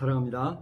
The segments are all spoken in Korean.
사랑합니다.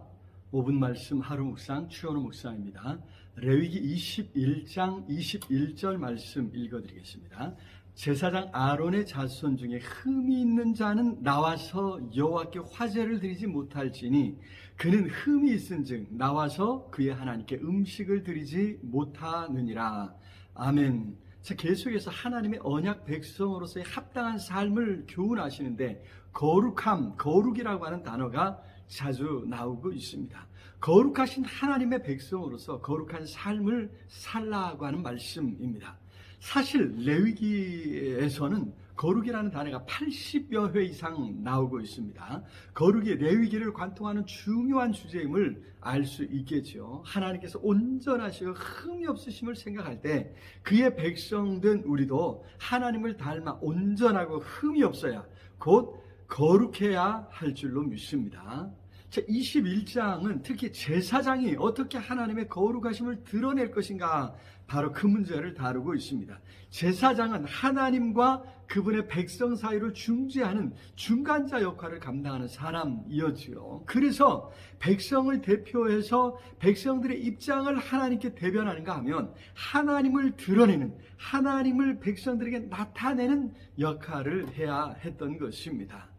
5분 말씀 하루 묵상 추현우 묵상입니다. 레위기 21장 21절 말씀 읽어드리겠습니다. 제사장 아론의 자손 중에 흠이 있는 자는 나와서 여호와께 화제를 드리지 못할지니 그는 흠이 있은즉 나와서 그의 하나님께 음식을 드리지 못하느니라. 아멘. 자, 계속해서 하나님의 언약 백성으로서의 합당한 삶을 교훈하시는데 거룩함, 거룩이라고 하는 단어가 자주 나오고 있습니다. 거룩하신 하나님의 백성으로서 거룩한 삶을 살라고 하는 말씀입니다. 사실 레위기에서는 거룩이라는 단어가 80여 회 이상 나오고 있습니다. 거룩이 레위기를 관통하는 중요한 주제임을 알 수 있겠죠. 하나님께서 온전하시고 흠이 없으심을 생각할 때 그의 백성된 우리도 하나님을 닮아 온전하고 흠이 없어야 곧 거룩해야 할 줄로 믿습니다. 자, 21장은 특히 제사장이 어떻게 하나님의 거룩하심을 드러낼 것인가 바로 그 문제를 다루고 있습니다. 제사장은 하나님과 그분의 백성 사이를 중재하는 중간자 역할을 감당하는 사람이었지요. 그래서 백성을 대표해서 백성들의 입장을 하나님께 대변하는가 하면 하나님을 드러내는 하나님을 백성들에게 나타내는 역할을 해야 했던 것입니다.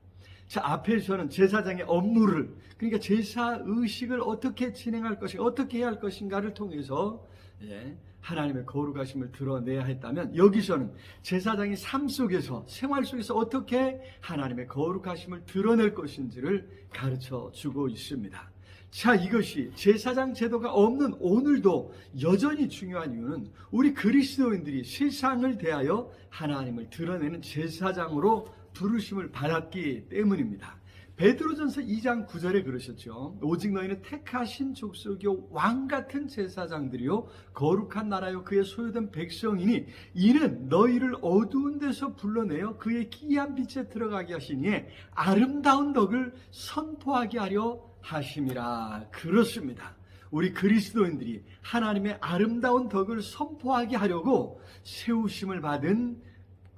자, 앞에서는 제사장의 업무를, 그러니까 제사 의식을 어떻게 진행할 것인가, 어떻게 해야 할 것인가를 통해서, 예, 하나님의 거룩하심을 드러내야 했다면, 여기서는 제사장의 삶 속에서, 생활 속에서 어떻게 하나님의 거룩하심을 드러낼 것인지를 가르쳐 주고 있습니다. 자, 이것이 제사장 제도가 없는 오늘도 여전히 중요한 이유는 우리 그리스도인들이 세상을 대하여 하나님을 드러내는 제사장으로 부르심을 받았기 때문입니다. 베드로전서 2장 9절에 그러셨죠. 오직 너희는 택하신 족속이요 왕 같은 제사장들이요 거룩한 나라요 그의 소유된 백성이니 이는 너희를 어두운 데서 불러내어 그의 기이한 빛에 들어가게 하시니 아름다운 덕을 선포하게 하려 하심이라 그렇습니다. 우리 그리스도인들이 하나님의 아름다운 덕을 선포하게 하려고 세우심을 받은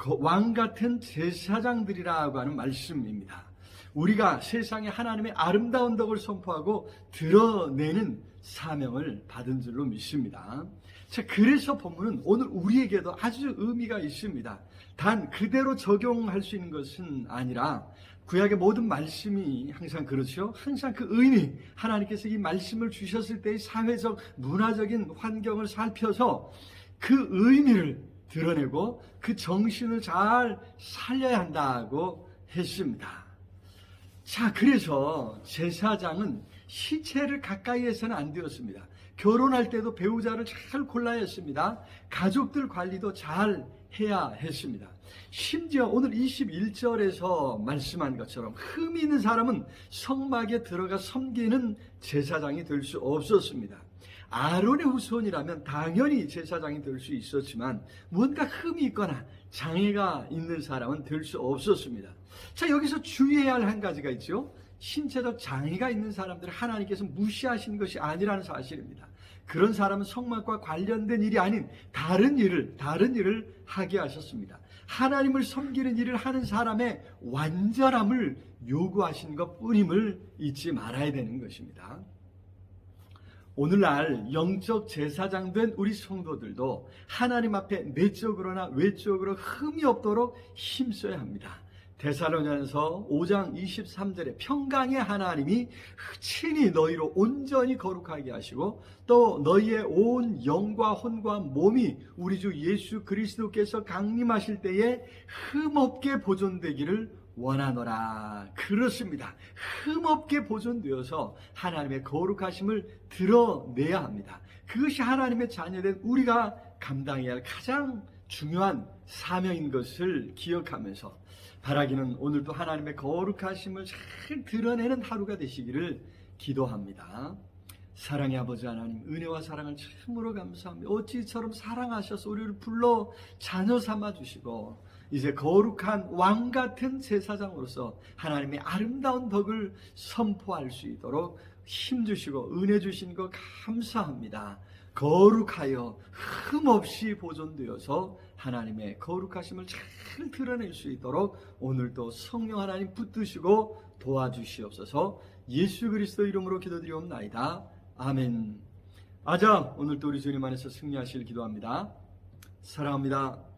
왕 같은 제사장들이라고 하는 말씀입니다. 우리가 세상에 하나님의 아름다운 덕을 선포하고 드러내는 사명을 받은 줄로 믿습니다. 자, 그래서 본문은 오늘 우리에게도 아주 의미가 있습니다. 단 그대로 적용할 수 있는 것은 아니라 구약의 모든 말씀이 항상 그렇죠. 항상 그 의미, 하나님께서 이 말씀을 주셨을 때의 사회적, 문화적인 환경을 살펴서 그 의미를 드러내고 그 정신을 잘 살려야 한다고 했습니다. 자, 그래서 제사장은 시체를 가까이 해서는 안 되었습니다. 결혼할 때도 배우자를 잘 골라야 했습니다. 가족들 관리도 잘 해야 했습니다. 심지어 오늘 21절에서 말씀한 것처럼 흠이 있는 사람은 성막에 들어가 섬기는 제사장이 될 수 없었습니다. 아론의 후손이라면 당연히 제사장이 될 수 있었지만 뭔가 흠이 있거나 장애가 있는 사람은 될 수 없었습니다. 자, 여기서 주의해야 할 한 가지가 있죠. 신체적 장애가 있는 사람들을 하나님께서 무시하신 것이 아니라는 사실입니다. 그런 사람은 성막과 관련된 일이 아닌 다른 일을, 다른 일을 하게 하셨습니다. 하나님을 섬기는 일을 하는 사람의 완전함을 요구하신 것 뿐임을 잊지 말아야 되는 것입니다. 오늘날 영적 제사장 된 우리 성도들도 하나님 앞에 내적으로나 외적으로 흠이 없도록 힘써야 합니다. 데살로니아서 5장 23절에 평강의 하나님이 친히 너희로 온전히 거룩하게 하시고 또 너희의 온 영과 혼과 몸이 우리 주 예수 그리스도께서 강림하실 때에 흠없게 보존되기를 원하노라. 그렇습니다. 흠없게 보존되어서 하나님의 거룩하심을 드러내야 합니다. 그것이 하나님의 자녀된 우리가 감당해야 할 가장 중요한 사명인 것을 기억하면서 바라기는 오늘도 하나님의 거룩하심을 잘 드러내는 하루가 되시기를 기도합니다. 사랑의 아버지 하나님, 은혜와 사랑을 참으로 감사합니다. 어찌 이처럼 사랑하셔서 우리를 불러 자녀 삼아 주시고, 이제 거룩한 왕 같은 제사장으로서 하나님의 아름다운 덕을 선포할 수 있도록 힘 주시고 은혜 주신 것 감사합니다. 거룩하여 흠없이 보존되어서 하나님의 거룩하심을 잘 드러낼 수 있도록 오늘도 성령 하나님 붙드시고 도와주시옵소서 예수 그리스도 이름으로 기도드리옵나이다. 아멘. 아자 오늘도 우리 주님 안에서 승리하시길 기도합니다. 사랑합니다.